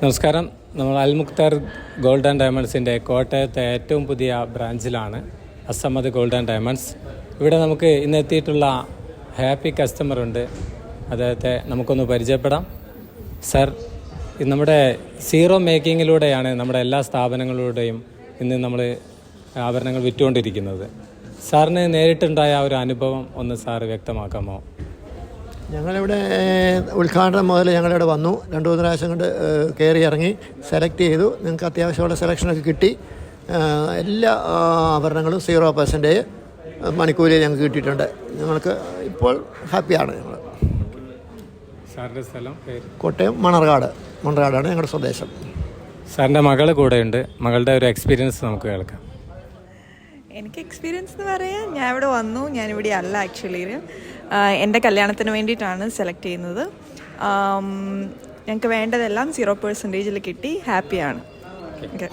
നമസ്കാരം. നമ്മൾ അൽമുക്താർ gold and ഡയമണ്ട്സിന്റെ കോട്ടയത്തെ ഏറ്റവും പുതിയ ബ്രാഞ്ചിലാണ് അസമ്മദ് ഗോൾഡ് ആൻഡ് ഡയമണ്ട്സ്. ഇവിടെ നമുക്ക് ഇന്ന് എത്തിയിട്ടുള്ള ഹാപ്പി കസ്റ്റമർ ഉണ്ട്. അദ്ദേഹത്തെ നമുക്കൊന്ന് പരിചയപ്പെടാം. സർ നമ്മുടെ സീറോ മേക്കിങ്ങിലൂടെയാണ് നമ്മുടെ എല്ലാ സ്ഥാപനങ്ങളിലൂടെയും ഇന്ന് നമ്മൾ ആഭരണങ്ങൾ വിറ്റുകൊണ്ടിരിക്കുന്നത്. സാറിന് നേരിട്ടുണ്ടായ ഒരു അനുഭവം ഒന്ന് സാറ് വ്യക്തമാക്കാമോ? ഞങ്ങളിവിടെ ഉദ്ഘാടനം മുതൽ ഞങ്ങളിവിടെ വന്നു. രണ്ട് മൂന്ന് പ്രാവശ്യം കൊണ്ട് കയറി ഇറങ്ങി സെലക്ട് ചെയ്തു. നിങ്ങൾക്ക് അത്യാവശ്യമുള്ള സെലക്ഷനൊക്കെ കിട്ടി. എല്ലാ ആഭരണങ്ങളും സീറോ പെർസെന്റേജ് മണിക്കൂലിൽ ഞങ്ങൾക്ക് കിട്ടിയിട്ടുണ്ട്. ഞങ്ങൾക്ക് ഇപ്പോൾ ഹാപ്പിയാണ് ഞങ്ങൾ സാറിന്റെ സ്ഥലം കോട്ടയം മണർകാട്. മണർകാടാണ് ഞങ്ങളുടെ സ്വദേശം. സാറിന്റെ മകൾ കൂടെയുണ്ട്. മകളുടെ ഒരു എക്സ്പീരിയൻസ് നമുക്ക് കേൾക്കാം. എനിക്ക് എക്സ്പീരിയൻസ് എന്ന് പറയാൻ ഞാൻ ഇവിടെ വന്നു. ഞാനിവിടെ അല്ല ആക്ച്വലി എന്റെ കല്യാണത്തിന് വേണ്ടിയിട്ടാണ് സെലക്ട് ചെയ്യുന്നത്. ഞങ്ങൾക്ക് വേണ്ടതെല്ലാം സീറോ പെർസെന്റേജിൽ കിട്ടി. ഹാപ്പിയാണ് ഓക്കെ